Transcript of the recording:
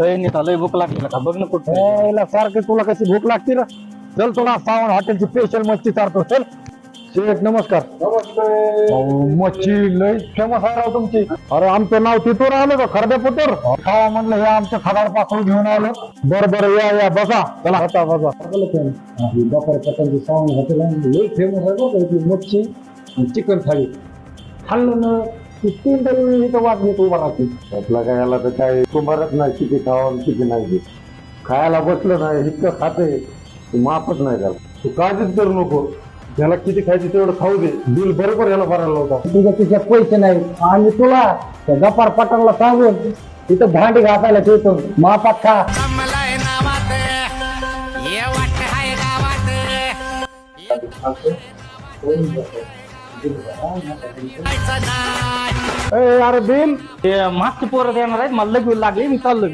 नीता लय भूक लागते का बघ ना कुठं यायला सारखं तुला कशी भूक लागते ना? चल तुला सावंत हॉटेलची स्पेशल मच्छी चारतो चल. शेठ नमस्कार. अहो, मच्छी लय फेमस आहे राव तुमची. अरे आमचं नाव तिथून आलं का खरडे पुतूर खावा म्हणलं हे आमचं खदाडपासून घेऊन आलं. बरं बरं या या बसा. चला. बसा. बसा बफर पतंगी सावंत हॉटेल लई फेमस आहे बघा मच्छी चिकन थाळी. खाल्लं ना तीन तरी इथं वाटली तू बघाची आपला काय याला तर काय सुमारच नाही किती खावा किती नाही ते. खायला बसलं नाही इतकं खाते माफच नाही त्याला तू काळजीच करू नको. त्याला किती खायचे तेवढं खाऊ दे. बिल बरोबर याला भरायला लावता. तुझ्या खिशात पैसे नाही. आणि तुला त्या गपार पटंगला सांगून तिथं भांडी घासायला ठेवतो. मापात खा. कमलाय नावात ये वाट हाय गावात. जायचं नाही ए, अरे बिल ते मास्क पोरत येणार आहेत मला लगेच लागली मी चाललो